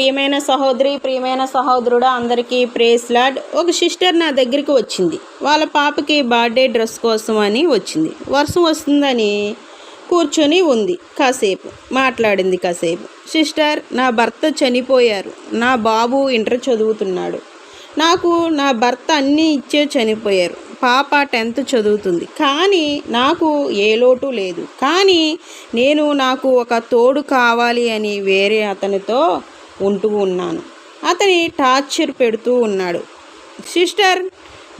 ప్రియమైన సహోదరి ప్రియమైన సహోదరుడు అందరికీ ప్రేస్ లాడ్. ఒక సిస్టర్ నా దగ్గరికి వచ్చింది. వాళ్ళ పాపకి బర్త్డే డ్రెస్ కోసం అని వచ్చింది. వర్షం వస్తుందని కూర్చొని ఉంది. కాసేపు మాట్లాడింది కాసేపు. సిస్టర్ నా భర్త చనిపోయారు. నా బాబు ఇంటర్ చదువుతున్నాడు. నాకు నా భర్త అన్నీ ఇచ్చే చనిపోయారు. పాప టెన్త్ చదువుతుంది. కానీ నాకు ఏ లోటు లేదు. కానీ నేను నాకు ఒక తోడు కావాలి అని వేరే అతనితో ఉంటూ ఉన్నాను. అతని టార్చర్ పెడుతూ ఉన్నాడు. సిస్టర్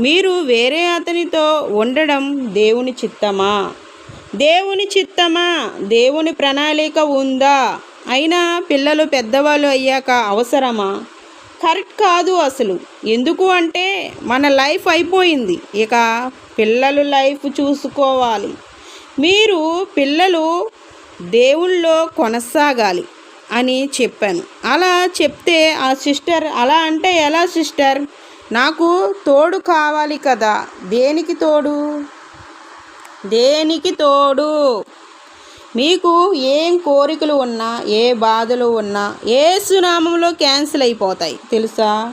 మీరు వేరే అతనితో ఉండడం దేవుని చిత్తమా? దేవుని చిత్తమా? దేవుని ప్రణాళిక ఉందా? అయినా పిల్లలు పెద్దవాళ్ళు అయ్యాక అవసరమా? కరెక్ట్ కాదు అసలు. ఎందుకు అంటే మన లైఫ్ అయిపోయింది. ఇక పిల్లలు లైఫ్ చూసుకోవాలి. మీరు పిల్లలు దేవుళ్ళో కొనసాగాలి. అని చెప్పాను. అలా చెప్తే ఆ సిస్టర్ అలా అంటే ఎలా సిస్టర్? నాకు తోడు కావాలి కదా. దేనికి తోడు? దేనికి తోడు? మీకు ఏం కోరికలు ఉన్నా ఏ బాధలు ఉన్నా ఏ సునామంలో క్యాన్సిల్ అయిపోతాయి. తెలుసా?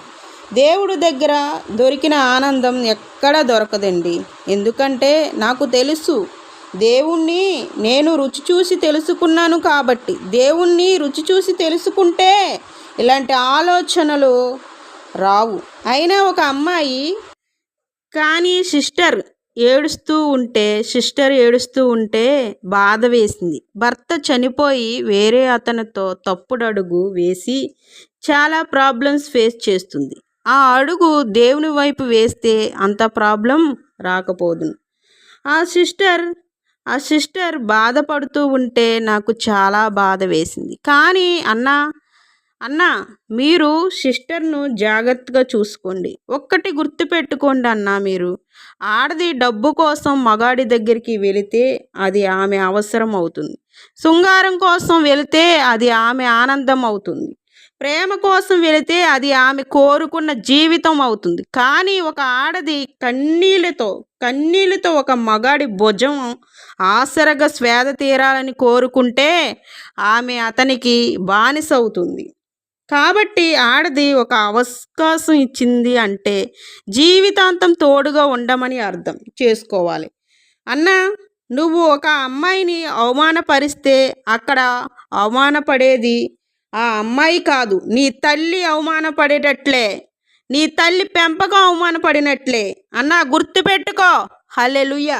దేవుడు దగ్గర దొరికిన ఆనందం ఎక్కడ దొరకదండి. ఎందుకంటే నాకు తెలుసు దేవుణ్ణి నేను రుచి చూసి తెలుసుకున్నాను కాబట్టి. దేవుణ్ణి రుచి చూసి తెలుసుకుంటే ఇలాంటి ఆలోచనలు రావు. అయినా ఒక అమ్మాయి కానీ సిస్టర్ ఏడుస్తూ ఉంటే సిస్టర్ ఏడుస్తూ ఉంటే బాధ వేసింది. భర్త చనిపోయి వేరే అతనితో తప్పుడు అడుగు వేసి చాలా ప్రాబ్లమ్స్ ఫేస్ చేస్తుంది. ఆ అడుగు దేవుని వైపు వేస్తే అంత ప్రాబ్లం రాకపోదును. ఆ సిస్టర్ ఆ సిస్టర్ బాధపడుతూ ఉంటే నాకు చాలా బాధ వేసింది. కానీ అన్న అన్న మీరు సిస్టర్ను జాగ్రత్తగా చూసుకోండి. ఒక్కటి గుర్తుపెట్టుకోండి అన్న మీరు. ఆడది డబ్బు కోసం మగాడి దగ్గరికి వెళితే అది ఆమె అవసరం అవుతుంది. శృంగారం కోసం వెళితే అది ఆమె ఆనందం అవుతుంది. ప్రేమ కోసం వెళితే అది ఆమె కోరుకున్న జీవితం అవుతుంది. కానీ ఒక ఆడది కన్నీళ్ళతో కన్నీళ్ళతో ఒక మగాడి భుజం ఆసరగా స్వేద తీరాలని కోరుకుంటే ఆమె అతనికి బానిస అవుతుంది. కాబట్టి ఆడది ఒక అవకాశం ఇచ్చింది అంటే జీవితాంతం తోడుగా ఉండమని అర్థం చేసుకోవాలి. అన్న నువ్వు ఒక అమ్మాయిని అవమానపరిస్తే అక్కడ అవమానపడేది ఆ అమ్మాయి కాదు నీ తల్లి అవమానపడేటట్లే. నీ తల్లి పెంపకం అవమానపడినట్లే. అన్నా గుర్తుపెట్టుకో. హల్లెలూయా.